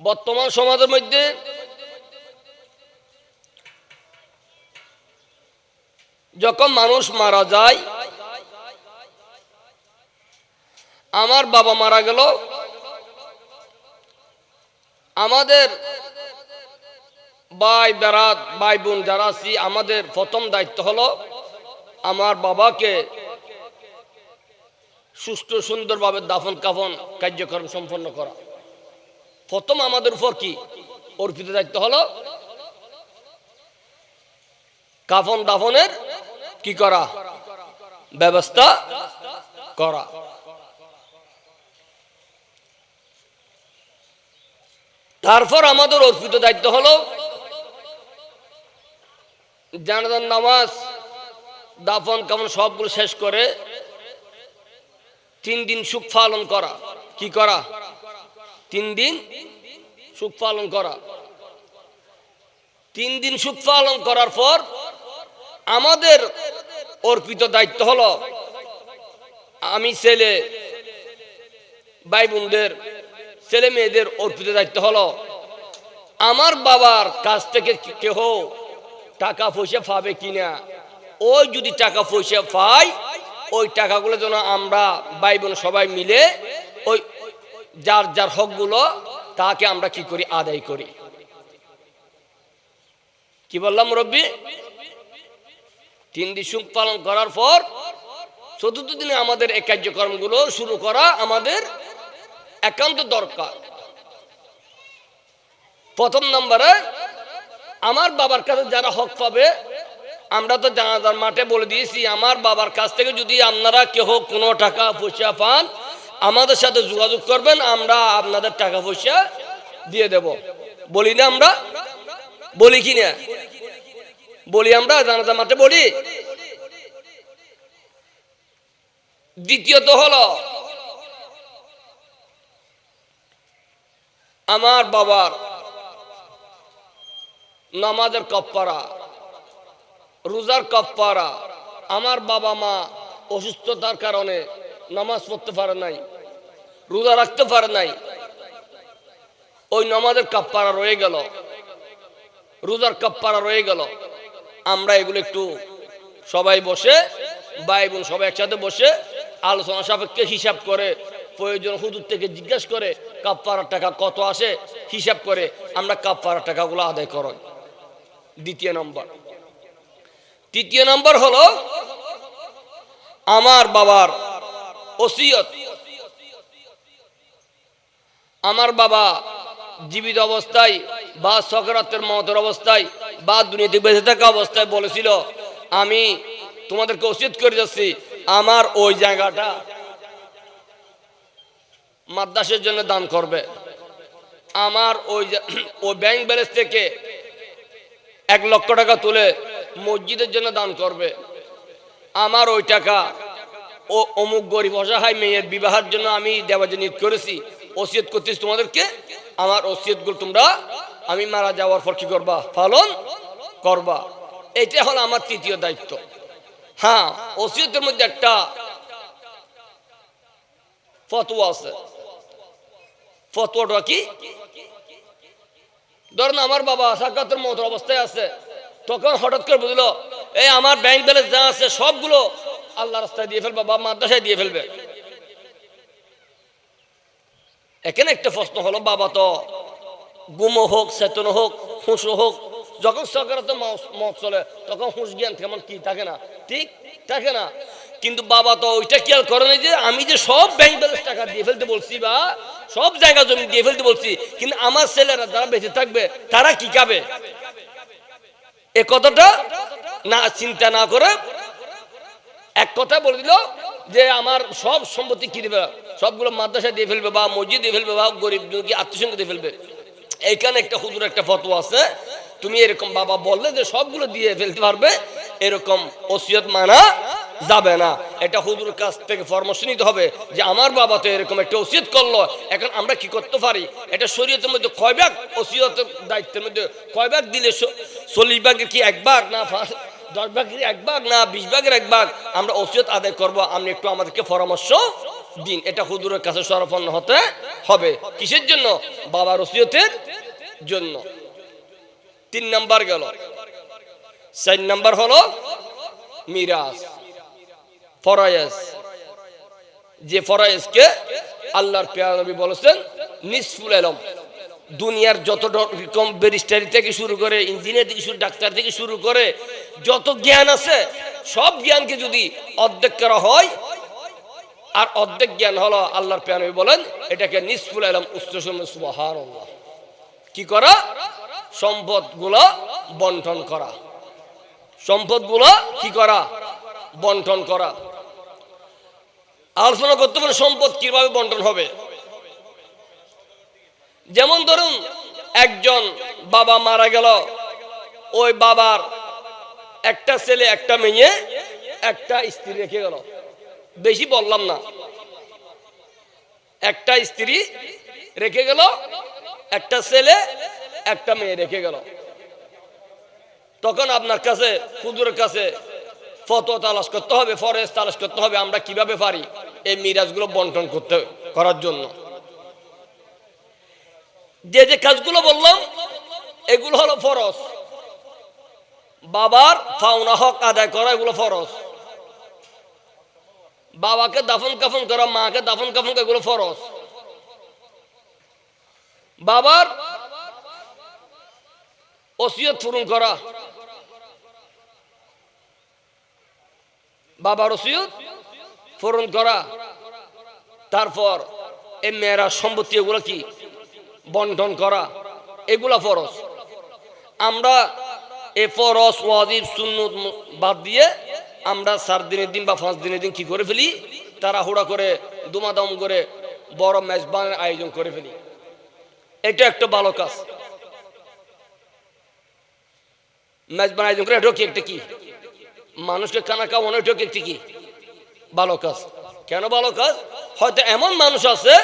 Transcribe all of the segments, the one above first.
বর্তমান সমাজের মধ্যে যখন মানুষ মারা যায়, আমার বাবা মারা গেল। আমাদের ভাই, বেড়াত, ভাই বোন যারা আছি, আমাদের প্রথম দায়িত্ব হলো আমার বাবাকে সুস্থ সুন্দরভাবে দাফন কাফন কার্যক্রম সম্পন্ন করা। প্রথম আমাদের উপর কি? অর্পিত দায়িত্ব হলো কাফন দাফনের কি করা? ব্যবস্থা করা। তারপর আমাদের অর্পিত দায়িত্ব হলো জানাজার নামাজ, দাফন, কাফন সবগুলো শেষ করে তিন দিন সুখ পালন করা। কি করা? তিন দিন সুখ পালন করা। তিন দিন সুখ পালন করার পর আমাদের অর্পিত দায়িত্ব হলো আমি ছেলে ভাই বোনদের ছেলে মেয়েদের অর্পিত দায়িত্ব হলো আমার বাবার কাছ থেকে কেহ টাকা পয়সা পাবে কিনা ওই যদি টাকা পয়সা পাই ওই টাকাগুলো যেন আমরা ভাই বোন সবাই মিলে ওই যার যার হকগুলো তাকে আমরা কি করি? আদায় করি। কি বললাম মুরব্বী? তিন দিন সুখ পালন করার পর চতুর্থ দিনে আমাদের এই কার্যক্রমগুলো শুরু করা আমাদের একান্ত দরকার। প্রথম নম্বরে, আমার বাবার কাছে যারা হক পাবে, আমরা তো জানাজার মাঠে বলে দিয়েছি, আমার বাবার কাছ থেকে যদি আপনারা কেহ কোনো টাকা পয়সা পান আমাদের সাথে যোগাযোগ করবেন, আমরা আপনাদের টাকা পয়সা দিয়ে দেব। বলি না আমরা? বলি কি না? বলি আমরা জানাজার মাঠে বলি। দ্বিতীয়ত হলো, আমার বাবার নামাজের কপ্পারা রোজার কপ্পারা আমার বাবা মা অসুস্থতার কারণে নামাজ পড়তে পারে নাই, রোজা রাখতে পারে নাই। ওই নামাজের কাপ্পারা রয়ে গেল, রোজার কাপ্পারা রয়ে গেল। আমরা এগুলো একটু সবাই বসে, ভাই বোন সবাই একসাথে বসে আলোচনা সাপেক্ষে হিসাব করে, প্রয়োজন হুদুর থেকে জিজ্ঞাসা করে কাপ্পারার টাকা কত আসে হিসাব করে আমরা কাপ্পারার টাকাগুলো আদায় করো। দ্বিতীয় নম্বর। তৃতীয় নম্বর হলো, আমার বাবার ওসিয়ত। আমার বাবা জীবিত অবস্থায় বা সকরাতের মতের অবস্থায় বা দুনিয়াতে বেঁচে থাকা অবস্থায় বলেছিল, আমি তোমাদেরকে ওসিয়ত করে যাচ্ছি, আমার ওই জায়গাটা মাদ্রাসের জন্য দান করবে। আমার ওই ওই ব্যাংক ব্যালেন্স থেকে এক লক্ষ টাকা তুলে মসজিদের জন্য দান করবে। আমার ওই টাকা ও অমুক গরিব অসহায় মেয়ের বিবাহের জন্য আমি দেওয়ার করেছি। ওসিয়ত করতেছি তোমাদেরকে। আমার ওসিয়তগুলো তোমরা আমি মারা যাওয়ার পর কি করবা? পালন করবা। এটা হলো আমার তৃতীয় দায়িত্ব। হ্যাঁ ওসিয়তের মধ্যে একটা ফতোয়া আছে। ফতোয়াটা কি? ধরেন আমার বাবা সাক্ষাতের মতো অবস্থায় আছে। তখন হঠাৎ করে বুঝলো এই আমার ব্যাংক ব্যালেন্স যা আছে সবগুলো আল্লাহ রাস্তায় দিয়ে ফেলবে বা মাদ্রাসায় দিয়ে ফেলবে। এখানে একটা প্রশ্ন হলো, বাবা তো গুমো হোক চেতন হোক হুঁসো হোক, যখন সরকারের মত চলে, তখন হুঁশ জ্ঞান কেমন কি থাকে না? ঠিক থাকে না। কিন্তু বাবা তো ওইটা খেয়াল করে নাই যে, আমি যে সব ব্যাংক ব্যালেন্স টাকা দিয়ে ফেলতে বলছি বা সব জায়গা জমি দিয়ে ফেলতে বলছি, কিন্তু আমার ছেলেরা যারা বেঁচে থাকবে, তারা কি খাবে? এ কথাটা না, চিন্তা না করে এক কথা বলে দিল যে আমার সব সম্পত্তি কি দেবে? সবগুলো মাদ্রাসা দিয়ে ফেলবে বা মসজিদ দিয়ে ফেলবে বা গরিব দুঃখী আত্মীয় দিয়ে ফেলবে। এইখানে একটা হুজুর একটা ফটো আছে, তুমি এরকম বাবা বললে যে সবগুলো দিয়ে ফেলতে পারবে, এরকম ওসিয়ত মানা যাবে না। এটা হুজুর কাছ থেকে পরামর্শ নিতে হবে যে আমার বাবা তো এরকম একটা ওসিয়ত করল, এখন আমরা কি করতে পারি? এটা শরীয়তের মধ্যে কয় ভাগ ওসিয়তের দায়িত্বের মধ্যে কয় দিলে চল্লিশ কি একবার না দশ ভাগের এক ভাগ না বিশ ভাগের এক ভাগ, আমরা ওসিয়ত আদায় করব। আপনি একটু আমাদেরকে পরামর্শ দিন। এটা হুজুরের কাছে সরপন্ন হতে হবে। কিসের জন্য? বাবার ওসিয়তের জন্য। তিন নাম্বার গেল। চার নাম্বার হলো মিরাজ। ফরায়েজ। যে ফরায়েজকে আল্লাহর পেয়ার নবী বলেছেন, নিসফুল আলম দুনিয়ার যত রকম ব্যারিস্টারি থেকে শুরু করে, ইঞ্জিনিয়ার থেকে শুরু, ডাক্তার থেকে শুরু করে, যত জ্ঞান আছে, সব জ্ঞানকে যদি অর্ধেক করা হয়, আর অর্ধেক জ্ঞান হলো আল্লাহর পেয়ার বলেন, এটাকে নিসফুল আলম উচ্চসম সুবাহান কি করা? সম্পদগুলো বন্টন করা। সম্পদগুলো কি করা? বন্টন করা। আলোচনা করতে পারে সম্পদ কীভাবে বন্টন হবে? যেমন ধরুন, একজন বাবা মারা গেল, ওই বাবার একটা ছেলে, একটা মেয়ে, একটা স্ত্রী রেখে গেল। বেশি বললাম না। একটা স্ত্রী রেখে গেল, একটা ছেলে, একটা মেয়ে রেখে গেল। তখন আপনার কাছে, হুজুরের কাছে ফটো তালাশ করতে হবে ফরেস্ট তালাশ করতে হবে, আমরা কীভাবে পারি? এই মিরাজগুলো বন্টন করতে, করার জন্য। যে যে কাজগুলো বললাম, এগুলো হলো ফরজ। বাবার ফাউনা হক আদায় করা এগুলো ফরজ। বাবাকে দাফন কাফন করা, মাকে দাফন কাফন এগুলো ফরজ। বাবার ওসিয়ত পূরণ করা। বাবার ওসিয়ত পূরণ করা। তারপর এই মেয়েরা সম্পত্তি এগুলো কি? বন্টন করা, এগুলা ফরজ। আমরা এ ফরজ, ওয়াজিব, সুন্নত বাদ দিয়ে আমরা চার দিনের দিন বা পাঁচ দিনের দিন কি করে ফেলি? তারা হুড়া করে, দুমাদম করে, বড় মেজবানের আয়োজন করে ফেলি। এটা একটা ভালো কাজ। মেজবান আয়োজন করে এটাও কি একটা কি? মানুষকে খানা খাওয়ানো এটাও কি একটা কি? ভালো কাজ। কেন ভালো কাজ? হয়তো এমন মানুষ আছে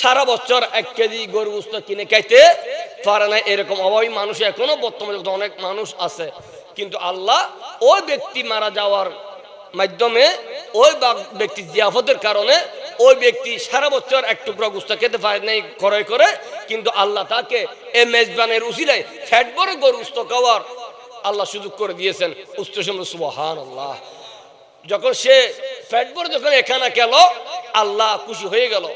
সারা বছর এক কেজি গরু গোস্ত কিনে খাইতে পারে না এরকম অভাবী মানুষ এখনও বর্তমানে অনেক মানুষ আছে। কিন্তু আল্লাহ ওই ব্যক্তি মারা যাওয়ার মাধ্যমে ওই ব্যক্তি জিয়াফতের কারণে ওই ব্যক্তি সারা বছর এক টুকরা গুস্তা খেতে পারে নাই ক্রয় করে, কিন্তু আল্লাহ তাকে এ মেজবানের উসিলায় ফ্যাট বড় গরু গুস্ত খাওয়ার আল্লাহ সুযোগ করে দিয়েছেন। উস্তসম সুবহান আল্লাহ যখন সে ফ্যাট বড় যখন এখানে গেল, আল্লাহ খুশি হয়ে গেল।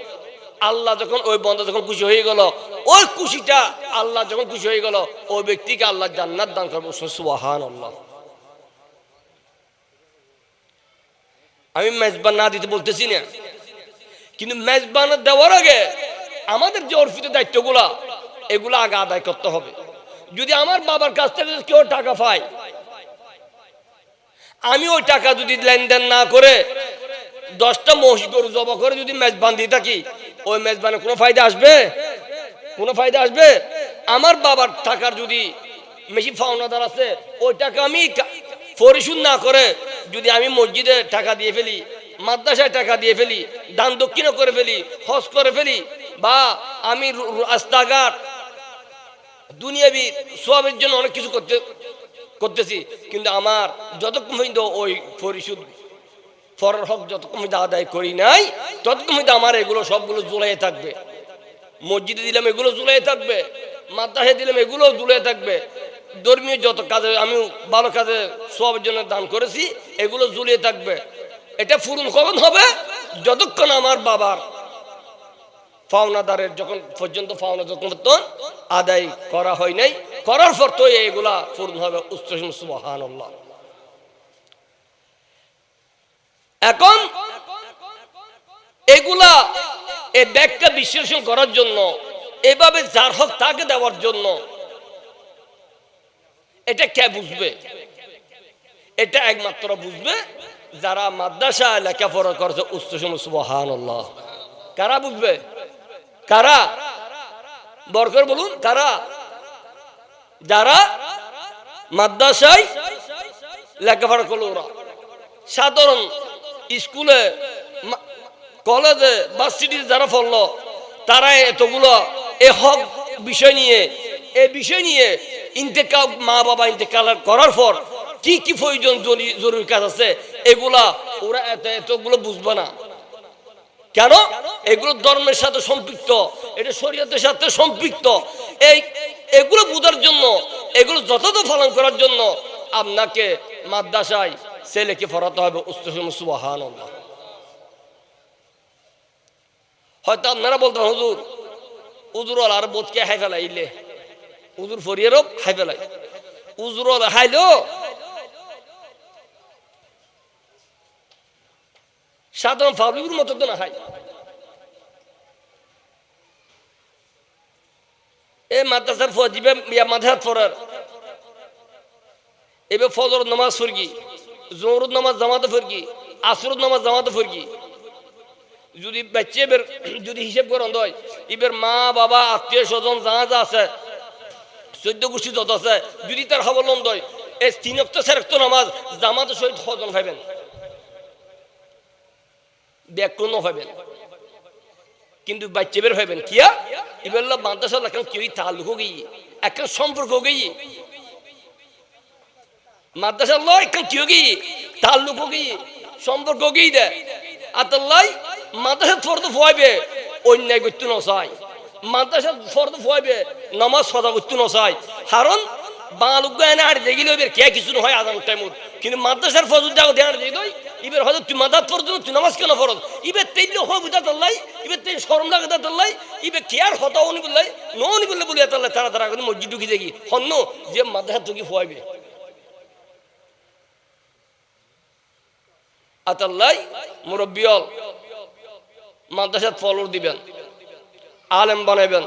আল্লাহ যখন ওই বন্ধ যখন খুশি হয়ে গেল, ওই খুশিটা আল্লাহ যখন খুশি হয়ে গেল, ওই ব্যক্তিকে আল্লাহ জান্নাত দান করব। সুবহান আল্লাহ আমি মেজবান না দিতে বলতেছি না। কিন্তু মেজবান দেওয়ার আগে আমাদের যে অর্পিত দায়িত্বগুলা, এগুলো আগে আদায় করতে হবে। যদি আমার বাবার কাছ থেকে কেউ টাকা পায়, আমি ওই টাকা যদি লেনদেন না করে দশটা মহিষ গরু জবা করে যদি মেজবান দিয়ে থাকি ওই মেজবানে কোনো ফায়দা আসবে? কোনো ফায়দা আসবে? আমার বাবার টাকার যদি বেশি ফাউনাদার আছে, ওই টাকা আমি পরিশোধ না করে যদি আমি মসজিদে টাকা দিয়ে ফেলি, মাদ্রাসায় টাকা দিয়ে ফেলি, দান দক্ষিণও করে ফেলি, হজ করে ফেলি, বা আমি রাস্তাঘাট, দুনিয়াবি সবের জন্য অনেক কিছু করতে করতেছি, কিন্তু আমার যতক্ষণ পর্যন্ত ওই পরিশোধ ফরের হক যতক্ষণ আদায় করি নাই, ততক্ষণ আমার এগুলো সবগুলো জুলাই থাকবে। মসজিদে দিলাম, এগুলো জুলাই থাকবে। মাদ্রাসায় দিলাম, এগুলো জুলাই থাকবে। ধর্মীয় যত কাজে আমি ভালো কাজে সবের জন্য দান করেছি, এগুলো জুলিয়ে থাকবে। এটা ফুরুন কখন হবে? যতক্ষণ আমার বাবার পাওনাদারের যখন পর্যন্ত পাওনা যখন আদায় করা হয় নাই, করার পর তো এইগুলা পূর্ণ হবে উচ্চ সুবহান এখন এগুলা এই ব্যাখ্যা বিশ্লেষণ করার জন্য, এভাবে যার হক তাকে দেওয়ার জন্য, এটা কে বুঝবে? এটা একমাত্র বুঝবে যারা মাদ্রাসা লেখাপড়া করছে উচ্চ সুবহান কারা বুঝবে? কারা? বরকর বলুন, কারা? যারা মাদ্রাসায় লেখাপড়া করল ওরা। সাধারণ স্কুলে কলেজে, ভার্সিটিতে যারা পড়ল তারা এতগুলো এ হক বিষয় নিয়ে, এ বিষয় নিয়ে ইন্তেকাল মা বাবা ইন্তেকাল করার পর কি কি প্রয়োজন জরুরি কাজ আছে, এগুলা ওরা এত, এতগুলো বুঝবে না। কেন? এগুলো ধর্মের সাথে সম্পৃক্ত, এটা শরীয়তের সাথে সম্পৃক্ত। এই, এগুলো বোঝার জন্য, এগুলো যথাযথ পালন করার জন্য আপনাকে মাদ্রাসায় ছেলেকে পড়াতে হবে সুবাহান হয়তো আপনারা বলতেন হুজুর উজুর আর বোধকে হাই ফেলাইলে উজুর ফরিয়েরও হাই ফেলাই উজুর হাইলো সাধারণ পাবলিকের মতো তো না হয় এ মাদ্রাসার ফজিবে মাধাত পড়ার এবার ফজর নামাজ ফরগি জোহরুদ নামাজ জামাতে ফরগি আসরুদ নামাজ জামাতে ফরগি যদি বাচ্চা এবার, যদি হিসেব করেন হয়, এবার মা, বাবা, আত্মীয় স্বজন যা যা আছে, চোদ্দ গোষ্ঠী যত আছে, যদি তার খবর হবলন হয়, এই তিন অক্ট নামাজ জামাতে সহিত সজন ভাবেন ব্যাকরণ হবেন কিন্তু বাচ্চা বের হবেন কিয়া এবার মাদ্রাসা এখন কেউই তালুক গিয়ে এখন সম্পর্ক গিয়ে মাদ্রাসা লয় কেউ গিয়ে তালুক গিয়ে সম্পর্ক গিয়ে দেয় আতাল্লাই মাদ্রাসা ফর্দ ফুয়াইবে, অন্যায় করতে নসাই মাদ্রাসা ফর্দ ফুয়াইবে, নামাজ সদা করতে নসাই কারণ বালুক এনে আর দেখিলে এবার কে কিছু নহয় আদান টাইমত কিন্তু মাদ্রাসার ফজর ধ্যান দিয়ে দই, এবার হয়তো তুই মাদাত ফরজ তুই নামাজ কেন ফরজ ইবে তেইলে হয় বুঝা তাল্লাই ইবে তেই শরম লাগে তা তাল্লাই ইবে কে আর হতা উনি বললাই ন উনি বললে বলি তাল্লাই তারা তারা মসজিদ ঢুকি দেখি। হন্য যে মাদ্রাসা তুকি ফুয়াইবে। আতাল্লাই মুরব্বিয়ল মাদ্রাসাত ফলর দিবেন, আলেম বানাইবেন।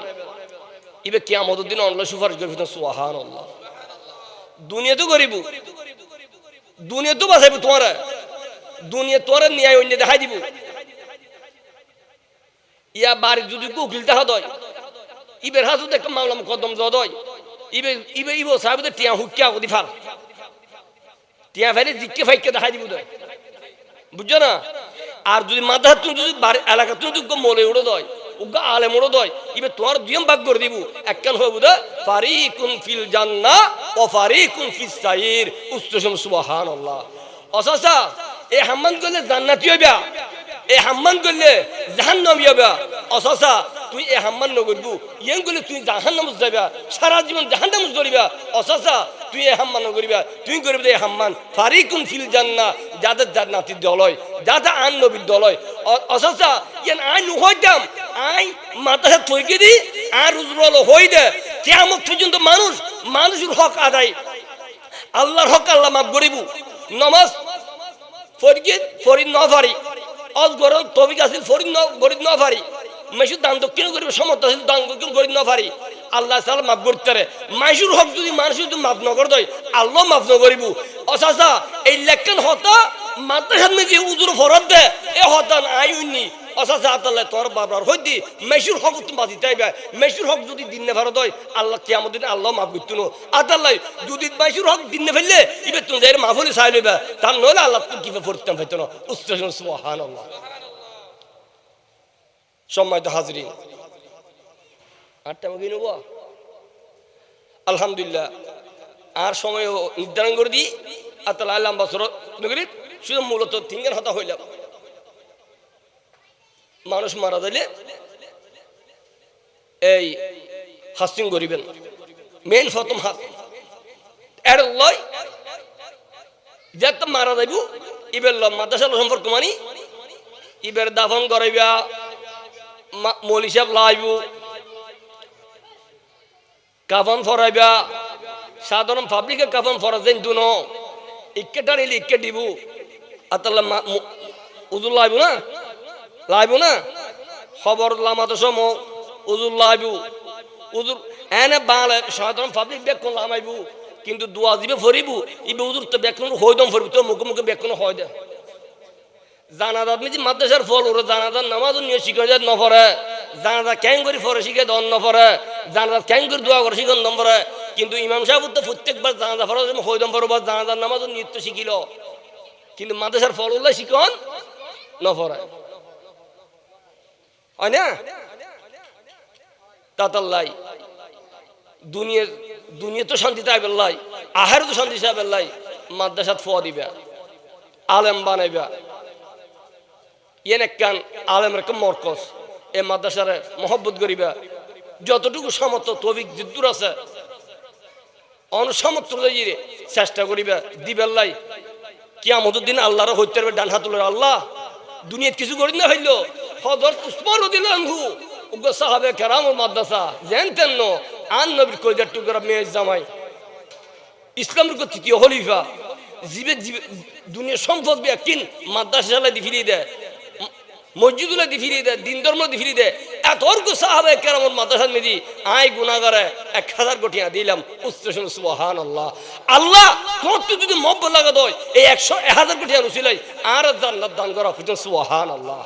ইবে কিয়ামত দিন অনলাই সুপারিশ করবি সুহান আল্লাহ দুনিয়া তো গরিব দুনিয়া তো বাঁচাইব তোমার, দুনিয়া তোর ন্যায় অন্য দেখাই দিব। ইয়া বাড়ি যদি উকিল দেখা দয়, ইবের হাজত একটা মামলা কদম জদয় ইবে ইবে ইবো সাহেব টিয়া হুকিয়া গদি ফার। টিয়া ফেলে জিকে ফাইকে দেখাই দিব দয়। বুঝছ না? আর যদি মাথা তুমি যদি এলাকা তুমি যোগ্য মলে উড়ে দয় উগ্র আলে মোড়ো দয় ইবে তোমার দুই ভাগ করে দিব। একখান বুধ ফারি কুন ফিল জান্না ও ফারিকুন ফিল সাইর উস্তসম সুবহানাল্লাহ। অসাসা, এ হাম্মান করলে জান্নাতি হইবা, এ হাম্মান করলে জাহান্নাম হইবা। অসাসা তুই এ হাম্মান নগরবু ইয়েন করলে তুই জাহান্নাম যাইবা, সারা জীবন জাহান্নাম ধরিবা অসাসা, তুই এ হাম্মান নগরিবা তুই করবি এ হাম্মান। ফারিকুন ফিল জান্না যাদের জান্নাতির দল হয় যাদের আন নবীর দল হয় অসাসা ইয়ান আই নুহইতাম, আই মাথা থইকে দি, আর রুজরল হই দে। কেমন পর্যন্ত মানুষ, মানুষের হক আদায়। আল্লাহর হক আল্লাহ মাফ করিব। নমাজ ফরিদ ফরিদ ন অজ গরম তবিক আছিল ফরিদ ন, গরিব মেসুর দান দক্ষিণ করিব, সমর্থ দান দক্ষিণ গরিব ন ফারি আল্লাহ তাআলা মাফ করতে পারে। মাইসুর হক যদি মানুষ যদি মাফ নকর দেয়, আল্লাহ মাফ নকরিব অসাসা, এই লেখকেন হতা মাদ্রাসার মেজি উজুর ফরত দে, এ হতান আই উন্নি অসাসা, আতাল্লাহ, তোর বাবার মেসুর হক তুমি হক যদি হয় আল্লাহ কিয়ামত দিন আল্লাহ মাফ করতো না। আতাল্লাহ, যদি মেসুর হক দিন ফেললে ইবে তুমি যাই মাফুলি চাই লইবে তার নইলে আল্লাহ তুমি কীভাবে হইতো আল্লাহ সম্মানিত হাজরিন আটটা মগে নেব? আলহামদুলিল্লাহ। আর সময় নির্ধারণ করে দিই। আতাল্লাহ আল্লাহ বছর শুধু মূলত তিনজন হতা হইলাম। মানুষ মারা যাইলে এই হাস্তিং করিবেন। মেন প্রথম হাত। এর লয় যেত মারা যাইব, ইবের ল মাদ্রাসা সম্পর্ক মানি, ইবের দাফন করাইবা মলি সাহেব লাইব। কাফন ফরাইবা। সাধারণ পাবলিকে কাফন ফরা যেন দুন। ইকে টানিলে ইকে দিব। আতাল্লা উজুর লাইব না? লাইব না? খবর লামাতো সম, উজুর লাইব। উজুর এনে বাংলা সাধারণ পাবলিক বেক্ষণ লামাইব। কিন্তু দোয়া দিবে ফরিব। ইবে উজুর তো বেক্ষণ হইদম ফরিব। তো মুখে মুখে বেক্ষণ হয় দে জানাজাত মিজি মাদ্রাসার ফল ওরে জানাজার নামাজ নিয়ে শিখে যায় নফরে। জানাজা ক্যাং করে ফরে শিখে দন নফরে। জানাজা ক্যাং করে দোয়া করে শিখে নফরে। কিন্তু ইমাম সাহেব তো প্রত্যেকবার জানাজা ফরজ হইদম ফরবার জানাজার নামাজ নিত্য শিখিল। কিন্তু মাদ্রাসার ফল উল্লাহ শিখন নফরে। হয় না? তাতাল্লাই দুনিয়ার দুনিয়া তো শান্তি তাই বেল্লাই আহার তো শান্তি সাহেব বেল্লাই মাদ্রাসাত ফোয়া দিবে। আলেম বানাইবা। ইয়েন একখান আলেমের মরকজ। এ মাদ্রাসারে মহব্বত করিবা। যতটুকু সামর্থ্য তবিক জিদ্দুর আছে, অনসামর্থ্য অনুযায়ী চেষ্টা করিবা দিবেল্লাই দিন আল্লাহর হইতে ডান আল্লাহ। দুনিয়াত কিছু করি না হইল উসমান উগ্র সাহাবে মাদ্রাসা তেন আন নবীর কইদার টুকরা মেয়ে জামাই। ইসলামের তৃতীয় হলিফা জীবে জীবে দুনিয়া সম্পদ বিয়া কিন মাদ্রাসা চালাই দি ফিরিয়ে দেয়। ম- মসজিদুল্লাহ দি দেয়, দিন ধর্ম দি দেয়। এত অর্ঘ সাহাবে কেরামত মাদ্রাসা মেদি আয় গুণাগারে এক হাজার কোটিয়া দিলাম। উচ্চশন সুবহান আল্লাহ আল্লাহ তোমার তো যদি মব্ব লাগা দয়, এই একশো এক হাজার কোটিয়া রুসিলাই আর জান্নাত দান করা সুবহান আল্লাহ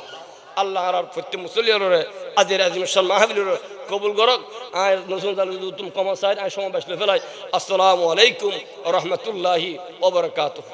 আল্লাহ আর প্রত্যেক মুসলিয়রে আজের আজিম মাহাবিলুর কবুল করক। কমা সাইড আয় সমাবেশ ফেলাই আসসালামু আলাইকুম রহমতুল্লাহি ওবরকাতুহ